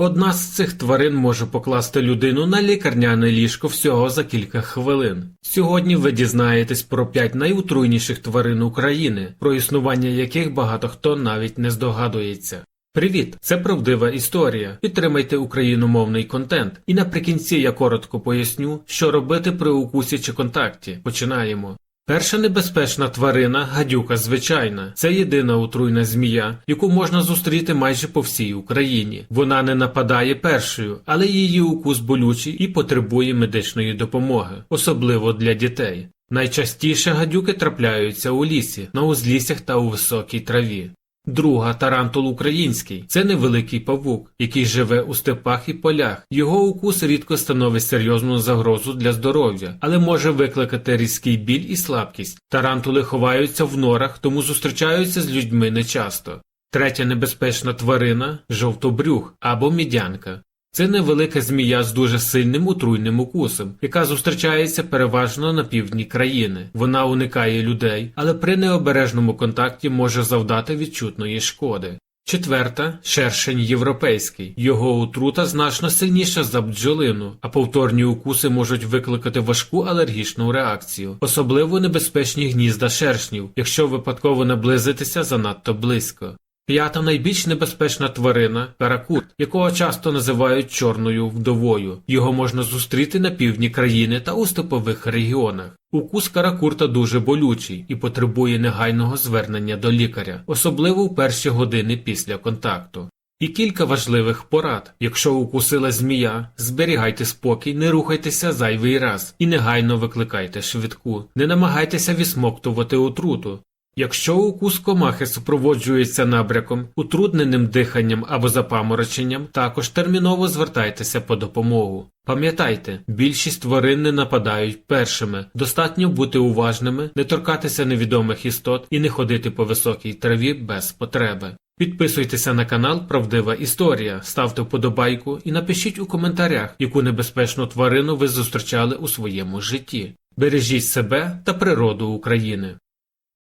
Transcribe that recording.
Одна з цих тварин може покласти людину на лікарняне ліжко всього за кілька хвилин. Сьогодні ви дізнаєтесь про п'ять найутруйніших тварин України, про існування яких багато хто навіть не здогадується. Привіт, це правдива історія. Підтримайте україномовний контент. І наприкінці я коротко поясню, що робити при укусі чи контакті. Починаємо. Перша небезпечна тварина гадюка звичайна. Це єдина отруйна змія, яку можна зустріти майже по всій Україні. Вона не нападає першою, але її укус болючий і потребує медичної допомоги, особливо для дітей. Найчастіше гадюки трапляються у лісі, на узліссях та у високій траві. Друга тарантул український це невеликий павук, який живе у степах і полях. Його укус рідко становить серйозну загрозу для здоров'я, але може викликати різкий біль і слабкість. Тарантули ховаються в норах, тому зустрічаються з людьми нечасто. Третя небезпечна тварина жовтобрюх або мідянка. Це невелика змія з дуже сильним отруйним укусом, яка зустрічається переважно на півдні країни. Вона уникає людей, але при необережному контакті може завдати відчутної шкоди. Четверта шершень європейський. Його отрута значно сильніша за бджолину, а повторні укуси можуть викликати важку алергічну реакцію. Особливо небезпечні гнізда шершнів, якщо випадково наблизитися занадто близько. П'ята найбільш небезпечна тварина каракут, якого часто називають чорною вдовою. Його можна зустріти на півдні країни та у степових регіонах. Укус каракурта дуже болючий і потребує негайного звернення до лікаря, особливо в перші години після контакту. І кілька важливих порад. Якщо укусила змія, зберігайте спокій, не рухайтеся зайвий раз і негайно викликайте швидку. Не намагайтеся відсмоктувати отруту. Якщо укус комахи супроводжується набряком, утрудненим диханням або запамороченням, також терміново звертайтеся по допомогу. Пам'ятайте, більшість тварин не нападають першими, достатньо бути уважними, не торкатися невідомих істот і не ходити по високій траві без потреби. Підписуйтеся на канал Правдива Історія, ставте вподобайку і напишіть у коментарях, яку небезпечну тварину ви зустрічали у своєму житті. Бережіть себе та природу України.